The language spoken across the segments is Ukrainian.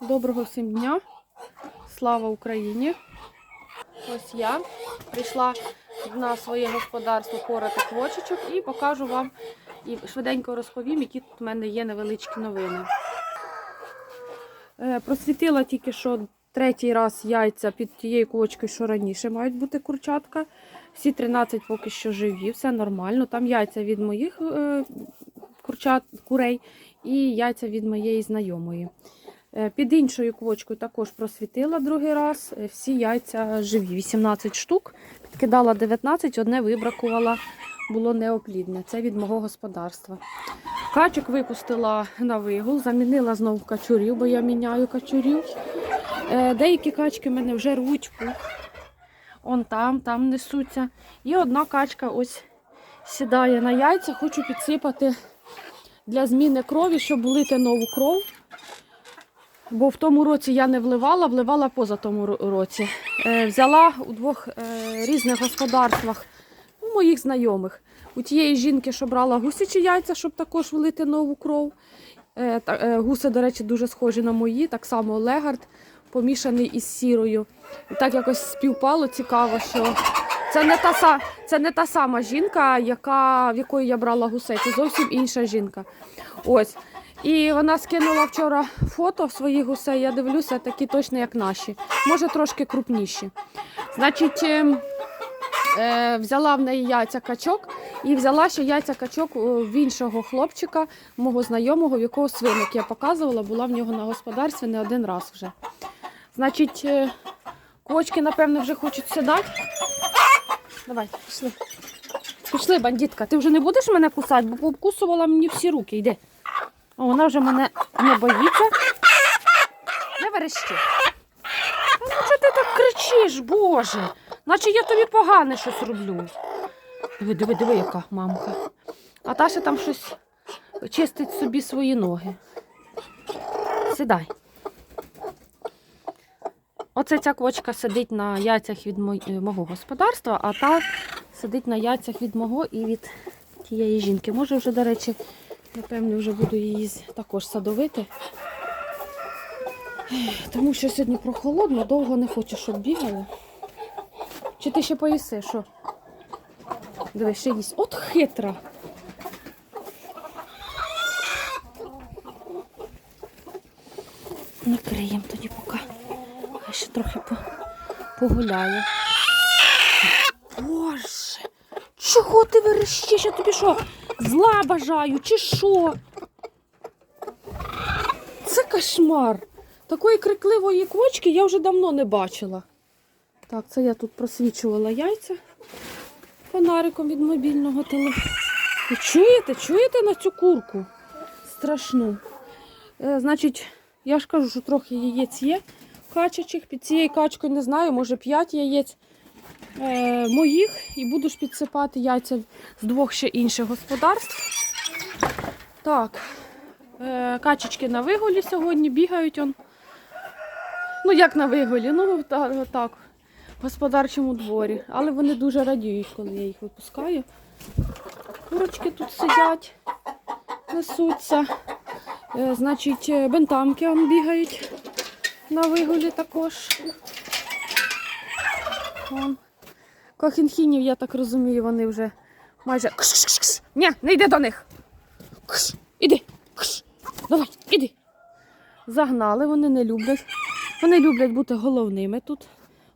Доброго всім дня. Слава Україні. Ось я прийшла на своє господарство порати квочечок і покажу вам і швиденько розповім, які тут в мене є невеличкі новини. Е, Просвітила тільки що третій раз яйця під тією квочкою, що раніше мають бути курчатка. Всі 13 поки що живі, все нормально. Там яйця від моїх е, курчат, курей і яйця від моєї знайомої. Е, Під іншою квочкою також просвітила другий раз. Е, Всі яйця живі, 18 штук. Підкидала 19, одне вибракувала, було неоплідне. Це від мого господарства. Качок випустила на вигул, замінила знову качурів, бо я міняю качурів. Е, Деякі качки в мене вже рвуть пух. Он там, там несуться. І одна качка ось сідає на яйця, хочу підсипати для зміни крові, щоб влити нову кров. Бо в тому році я не вливала, вливала поза тому році. Е, взяла у двох е, різних господарствах у моїх знайомих. У тієї жінки, що брала гусячі яйця, щоб також влити нову кров. Е, гуси, до речі, дуже схожі на мої, так само легард, помішаний із сірою. І так якось співпало цікаво, що це не та, це не та сама жінка, яка, в якої я брала гусей, це зовсім інша жінка. Ось. І вона скинула вчора фото своїх гусей. Я дивлюся, такі точно як наші. Може трошки крупніші. Значить, ем, е, взяла в неї яйця качок і взяла ще яйця качок е, в іншого хлопчика, мого знайомого, в якого свиник я показувала, була в нього на господарстві не один раз вже. Значить, е, квочки, напевно, вже хочуть сідати. Давай, пішли. Пішли, бандитка. Ти вже не будеш мене кусати, бо пообкусувала мені всі руки. Йди. О, вона вже мене не боїться. Не верещи. Ну чого ти так кричиш, Боже? Наче я тобі погане щось роблю. Диви, диви, диви, яка мамка. А Таша там щось чистить собі свої ноги. Сідай. Оце ця квочка сидить на яйцях від е, мого господарства, а та сидить на яйцях від мого і від тієї жінки. Може вже, до речі, напевно, вже буду її також садовити. Тому що сьогодні прохолодно, довго не хочу, щоб бігали. Чи ти ще поїси, що? Диви, ще їсть. От хитра. Накриємо тоді поки. Хай ще трохи по- погуляє. Боже, чого ти верещиш? Я тобі що? Зла бажаю, чи що? Це кошмар. Такої крикливої квочки я вже давно не бачила. Так, це я тут просвічувала яйця фонариком від мобільного телефону. Чуєте? Чуєте на цю курку? Страшну. Е, значить, я ж кажу, що трохи яєць є качачих. Під цією качкою не знаю, може 5 яєць е, моїх. І буду ж підсипати яйця з двох ще інших господарств. Так, е, качечки на виголі сьогодні бігають. Он. Ну, як на виголі, ну та- так, в господарчому дворі. Але вони дуже радіють, коли я їх випускаю. Курочки тут сидять, несуться. Е, значить, е, бентамки он бігають на виголі також. Вон. Кохінхінів, я так розумію, вони вже майже. Кш-кш-кш. Ні, не йди до них. Кш, іди. Кш. Давай, іди. Загнали, вони не люблять. Вони люблять бути головними тут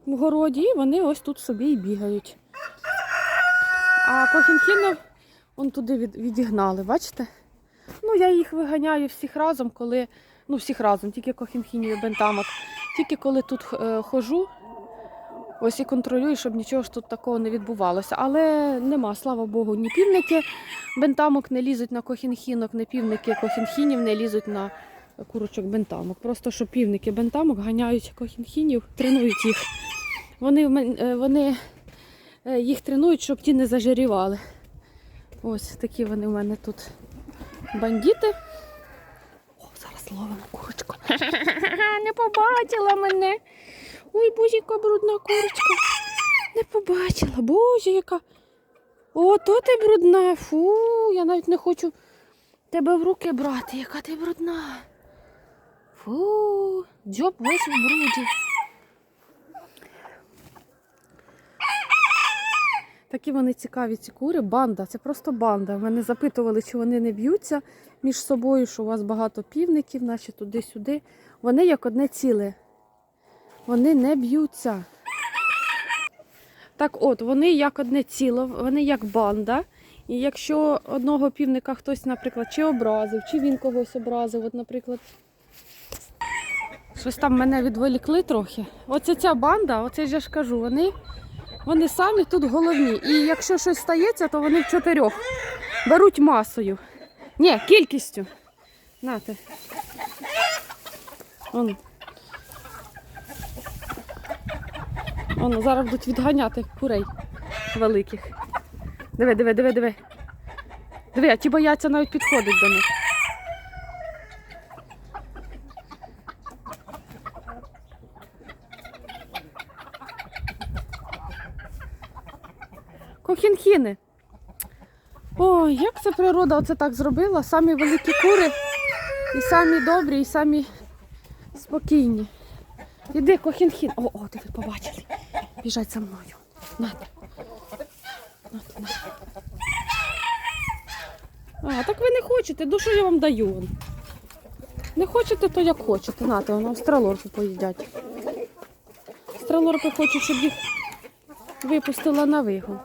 в городі, і вони ось тут собі і бігають. А кохінхінів он туди від, відігнали, бачите? Ну, я їх виганяю всіх разом, коли. Ну, всіх разом, тільки кохінхінів і бентамок. Тільки коли тут е, хожу, ось і контролюю, щоб нічого ж тут такого не відбувалося. Але нема, слава Богу, ні півники бентамок не лізуть на кохінхінок, ні півники кохінхінів не лізуть на курочок бентамок. Просто що півники бентамок ганяють кохінхінів, тренують їх. Вони, е, вони е, їх тренують, щоб ті не зажирівали. Ось такі вони у мене тут бандити. О, зараз ловимо курочку. Не побачила мене. Ой, боже, яка брудна курочка. Не побачила. Боже, яка. О, то ти брудна. Фу, я навіть не хочу тебе в руки брати, яка ти брудна. Фу. Дзьоб весь у бруді. Такі вони цікаві, ці кури. Банда, це просто банда. Мене запитували, чи вони не б'ються між собою, що у вас багато півників, наші туди-сюди. Вони як одне ціле. Вони не б'ються. Так от, вони як одне ціло, вони як банда. І якщо одного півника хтось, наприклад, чи образив, чи він когось образив, от, наприклад, щось там мене відволікли трохи. Оце ця банда, оце ж я ж кажу, вони, вони самі тут головні. І якщо щось стається, то вони в чотирьох беруть масою. Ні, кількістю. Нате. Вон, зараз будуть відганяти курей великих. Диви, диви, диви, диви. Диви, а ті бояться навіть підходить до них. Кохінхіни. Ой, як це природа оце так зробила? Самі великі кури, і самі добрі, і самі спокійні. Іди, кохінхін. О, о, диви, побачили. Біжать за мною. Нате. Нате, нате. А, так ви не хочете, душу я вам даю. Не хочете, то як хочете. Нате, воно австралорпи поїдять. Австралорпи хочуть, щоб їх випустила на вигул.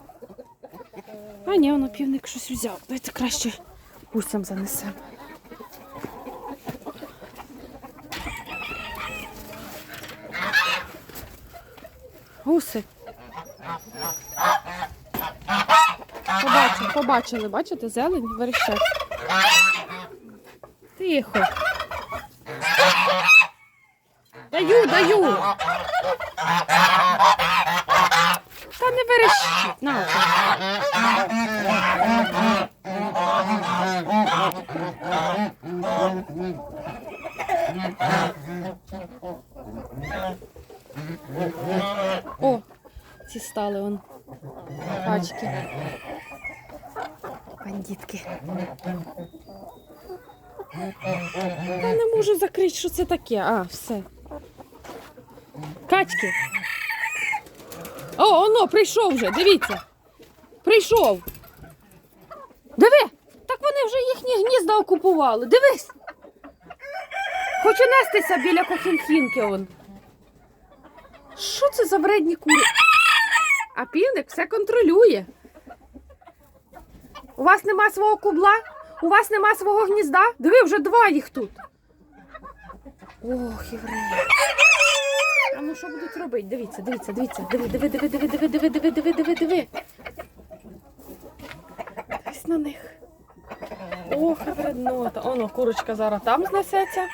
А ні, воно півник щось взяв. Давайте краще гусям занесемо. Гуси. Побачили, побачили, бачите, зелень верещать. Тихо. Даю, даю. Та не верещіть, на. О, ці стали он. Качки. Бандитки. Я не можу закрити, що це таке. А, все. Качки. О, оно, прийшов вже, дивіться. Прийшов. Диви! Так вони вже їхні гнізда окупували. Дивись. Хочу нестися біля кохінхінки он. Що це за вредні кури? А півник все контролює. У вас нема свого кубла? У вас нема свого гнізда? Диви, вже два їх тут. Ох, євреї. А ну що будуть робити? Дивіться, дивіться, дивіться. Диви, диви, диви, диви, диви, диви, диви, диви, диви, диви. Дивись на них. Ох, вреднота. Оно, курочка зараз там знесеться.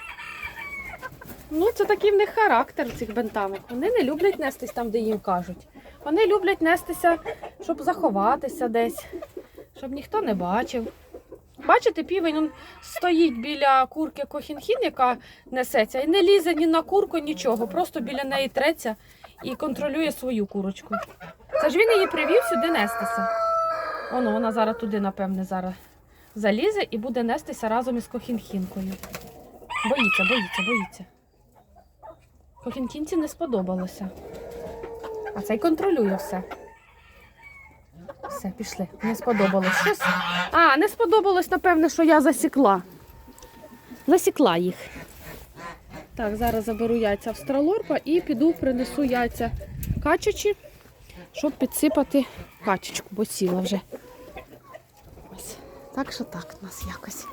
Ну, це такий в них характер цих бентамок. Вони не люблять нестись там, де їм кажуть. Вони люблять нестися, щоб заховатися десь, щоб ніхто не бачив. Бачите, півень він стоїть біля курки кохінхін, яка несеться, і не лізе ні на курку, нічого. Просто біля неї треться і контролює свою курочку. Це ж він її привів сюди нестися. Воно, вона зараз туди, напевне, зараз залізе і буде нестися разом із кохінхінкою. Боїться, боїться, боїться. Кохінкінці не сподобалося. А цей контролює все. Все, пішли. Не сподобалось щось. А, не сподобалось, напевне, що я засікла. Засікла їх. Так, зараз заберу яйця австралорпа і піду принесу яйця качачі, щоб підсипати качечку, бо сіла вже. Ось. Так що так у нас якось.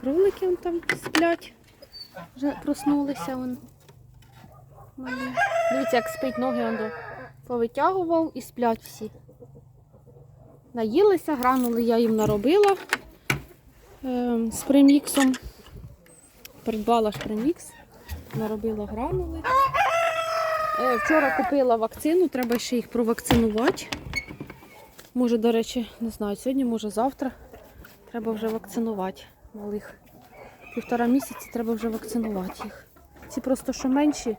Кролики там сплять. Вже проснулися вон. Малі. Дивіться, як спить ноги он повитягував і сплять всі. Наїлися, гранули я їм наробила е, з преміксом. Придбала ж премікс, наробила гранули. Е, вчора купила вакцину, треба ще їх провакцинувати. Може, до речі, не знаю, сьогодні, може завтра. Треба вже вакцинувати малих. Півтора місяці треба вже вакцинувати їх. Ці просто що менші.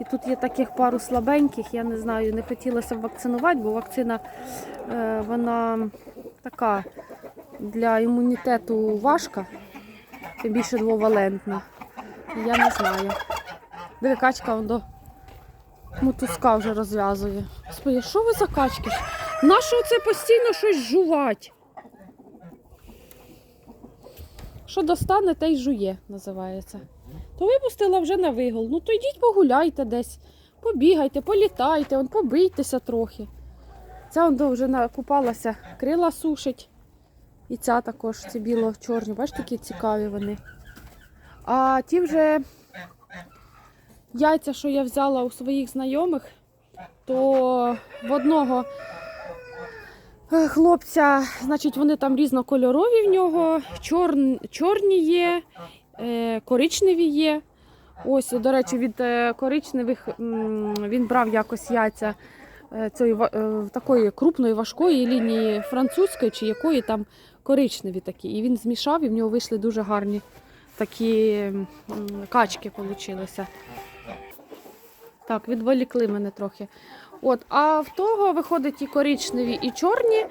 І тут є таких пару слабеньких, я не знаю, не хотілося б вакцинувати, бо вакцина е, вона така для імунітету важка, тим більше двовалентна. Я не знаю. Диви, качка до мотузка вже розв'язує. Господи, що ви за качки? Нащо це постійно щось жувать? Що достане, те й жує, називається. То випустила вже на вигул. Ну то йдіть погуляйте десь, побігайте, політайте, он, побийтеся трохи. Ця он вже накупалася, крила сушить. І ця також, ці біло-чорні, бачите, такі цікаві вони. А ті вже яйця, що я взяла у своїх знайомих, то в одного хлопця, значить, вони там різнокольорові в нього, чор... чорні є, е, коричневі є. Ось, до речі, від е, коричневих він брав якось яйця е, цієї е, такої крупної важкої лінії французької, чи якої там коричневі такі. І він змішав, і в нього вийшли дуже гарні такі качки получилися. Так, відволікли мене трохи. От, а в того виходить і коричневі, і чорні.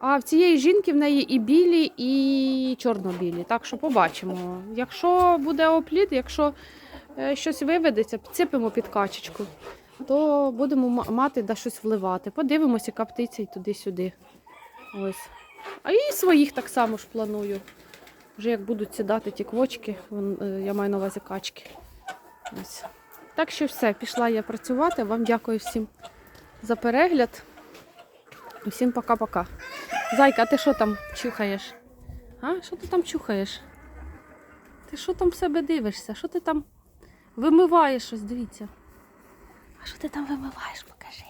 А в цієї жінки в неї і білі, і чорно-білі. Так що побачимо. Якщо буде оплід, якщо е, щось виведеться, підсипемо під качечку, то будемо мати де щось вливати. Подивимося, яка птиця і туди-сюди. Ось. А і своїх так само ж планую. Вже як будуть сідати ті квочки, е, я маю на увазі качки. Ось. Так що все, пішла я працювати. Вам дякую всім за перегляд. Усім пока-пока. Зайка, а ти що там чухаєш? А? Що ти там чухаєш? Ти що там в себе дивишся? Що ти там вимиваєш щось? Дивіться. А що ти там вимиваєш? Покажи.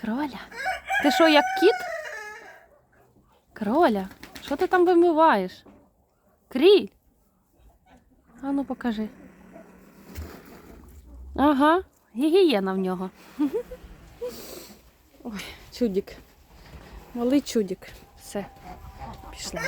Кроля. Ти що, як кіт? Кроля, що ти там вимиваєш? Кріль. А ну покажи. Ага, гігієна в нього. Ой, чудік. Малий чудік. Все, пішла.